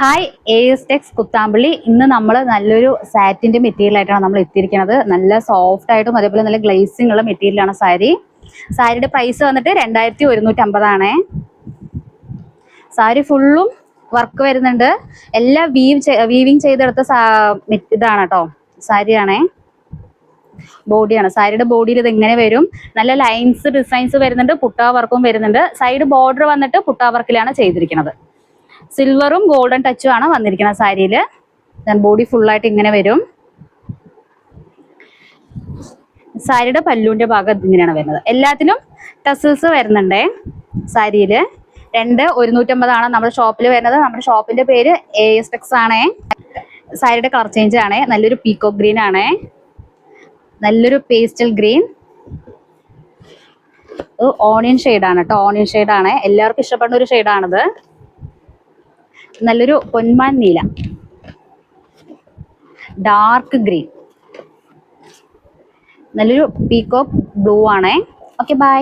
Hi S Tex Kuthampully. ഇന്ന് നമ്മൾ നല്ലൊരു സാറ്റിന്റെ മെറ്റീരിയൽ ആയിട്ടാണ് നമ്മൾ എത്തിയിരിക്കുന്നത്. നല്ല സോഫ്റ്റ് ആയിട്ടും അതേപോലെ നല്ല ഗ്ലേസിംഗ് ഉള്ള മെറ്റീരിയലാണ് സാരി. സാരിയുടെ പ്രൈസ് വന്നിട്ട് രണ്ടായിരത്തി ഒരുന്നൂറ്റി സാരി ഫുള്ളും വർക്ക് വരുന്നുണ്ട്. എല്ലാ വീവ് വീവിങ് ചെയ്തെടുത്ത ഇതാണ് കേട്ടോ സാരിയാണേ. ബോഡിയാണ് സാരിയുടെ ബോഡിയിൽ ഇത് ഇങ്ങനെ വരും? നല്ല ലൈൻസ് ഡിസൈൻസ് വരുന്നുണ്ട്. പുട്ടാ വർക്കും വരുന്നുണ്ട്. സൈഡ് ബോർഡർ വന്നിട്ട് പുട്ടാ വർക്കിലാണ് ചെയ്തിരിക്കുന്നത്. സിൽവറും ഗോൾഡൻ ടച്ചും ആണ് വന്നിരിക്കുന്നത് സാരിയിൽ ബോഡി ഫുള്ളായിട്ട് ഇങ്ങനെ വരും. സാരിയുടെ പല്ലുവിന്റെ ഭാഗം ഇങ്ങനെയാണ് വരുന്നത്. എല്ലാത്തിനും ടസിൽസ് വരുന്നുണ്ടേ സാരിയിൽ രണ്ട് ഒരുന്നൂറ്റമ്പതാണ് നമ്മുടെ ഷോപ്പിൽ വരുന്നത്. നമ്മുടെ ഷോപ്പിന്റെ പേര് എ എസ് ടെക്സ് ആണേ. സാരിയുടെ കളർ ചേഞ്ച് ആണേ. നല്ലൊരു പീക്കോ ഗ്രീൻ ആണേ. നല്ലൊരു പേസ്റ്റൽ ഗ്രീൻ ഓണിയൻ ഷെയ്ഡാണ് കേട്ടോ. ഓണിയൻ ഷെയ്ഡാണ് എല്ലാവർക്കും ഇഷ്ടപ്പെടുന്ന ഒരു ഷെയ്ഡാണിത് നല്ലൊരു പൊന്മാൻ നീല. ഡാർക്ക് ഗ്രീൻ നല്ലൊരു പീക്കോക്ക് ബ്ലൂ ആണേ. Okay bye